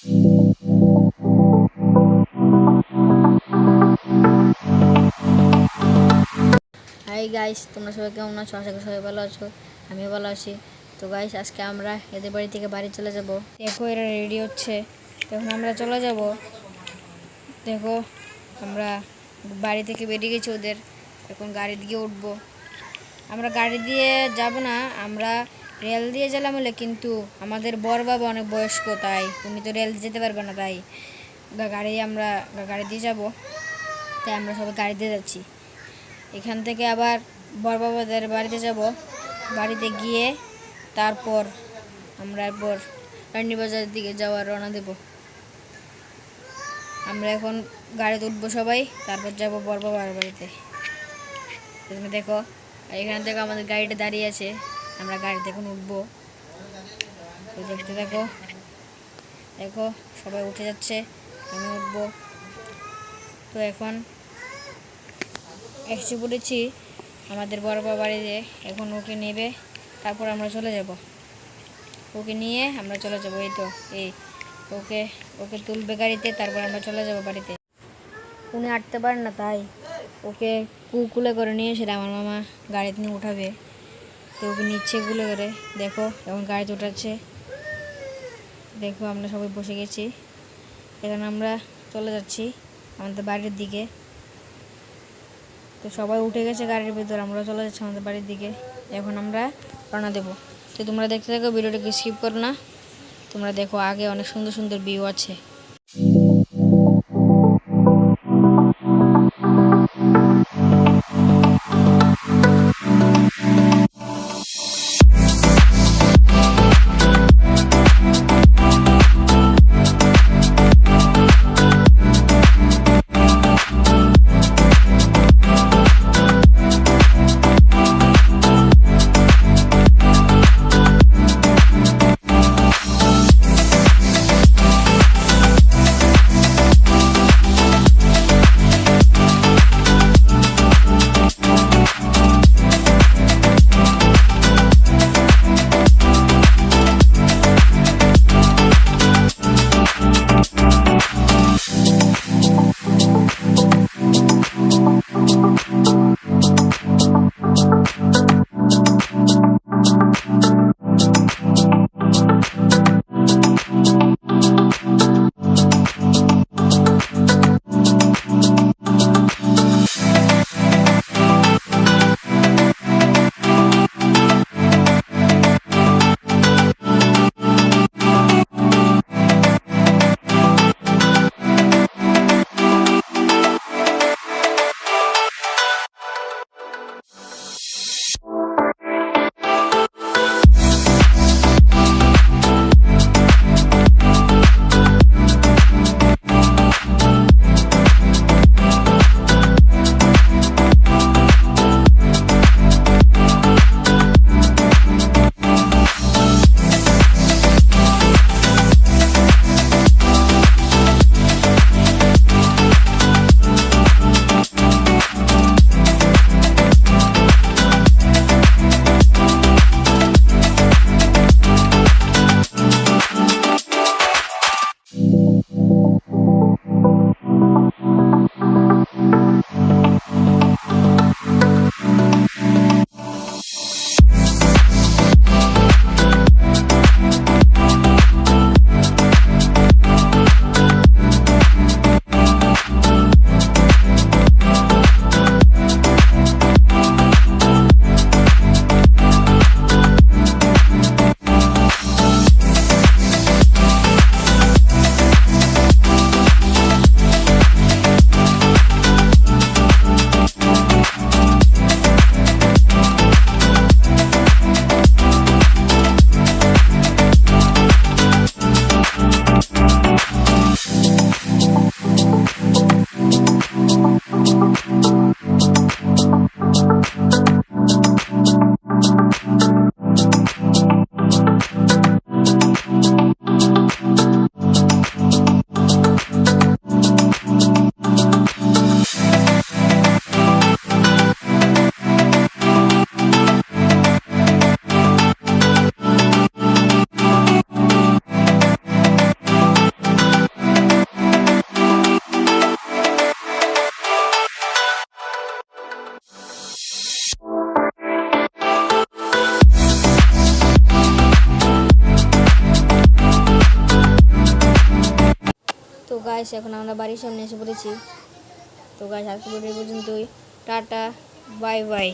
Hi guys তোমরা সবাই কেমন আছো? আশা করি সবাই ভালো আছো, আমিও ভালো আছি। তো গাইস আজকে আমরা এদের বাড়ি থেকে বাড়ি চলে যাব। দেখো, এরা রেডি হচ্ছে। তখন আমরা চলে যাব। দেখো, আমরা বাড়ি থেকে বেরিয়ে গেছি ওদের। এখন গাড়ি দিয়ে উঠবো। আমরা গাড়ি দিয়ে যাব না, আমরা রেল দিয়ে গেলাম হলে কিন্তু আমাদের বর বাবা অনেক বয়স্ক, তাই তুমি তো রেল যেতে পারবে না, তাই গাড়ি আমরা গাড়ি দিয়ে যাব। তাই আমরা সবাই গাড়ি দিয়ে যাচ্ছি। এখান থেকে আবার বর বাবাদের বাড়িতে যাব। বাড়িতে গিয়ে তারপর আমরা এরপর রান্নিবাজারের দিকে যাওয়ার রওনা দেব। আমরা এখন গাড়িতে উঠবো সবাই, তারপর যাব বর বাবার বাড়িতে। তুমি দেখো, এখান থেকে আমাদের গাড়িটা দাঁড়িয়ে আছে। আমরা গাড়িতে এখন উঠবো। তো দেখতে দেখো। দেখো, সবাই উঠে যাচ্ছে, আমি উঠবো। তো এখন এসে পড়েছি আমাদের বড় বাড়িতে এখন ওকে নেবে, তারপর আমরা চলে যাব। ওকে নিয়ে আমরা চলে যাব, এই তো, এই ওকে ওকে তুলবে গাড়িতে, তারপর আমরা চলে যাব বাড়িতে। উনি হাঁটতে পারেন না তাই, ওকে কুকুলে করে নিয়ে এসে আমার মামা গাড়িতে নিয়ে উঠাবে। তো ওকে নিচ্ছে কুলে করে। দেখো এখন গাড়িতে উঠাচ্ছে দেখো আমরা সবাই বসে গেছি। এখন আমরা চলে যাচ্ছি আমাদের বাড়ির দিকে। তো সবাই উঠে গেছে গাড়ির ভিতর আমরা চলে যাচ্ছি আমাদের বাড়ির দিকে। এখন আমরা রওনা দেবো। তো তোমরা দেখতে থাকো, ভিডিওটাকে স্কিপ করো না। তোমরা দেখো আগে অনেক সুন্দর সুন্দর ভিউ আছে। গাইস এখন আমরা বাড়ির সামনে এসে পড়েছি। তো গাইস আজকে পর্যন্তই। Tata bye bye.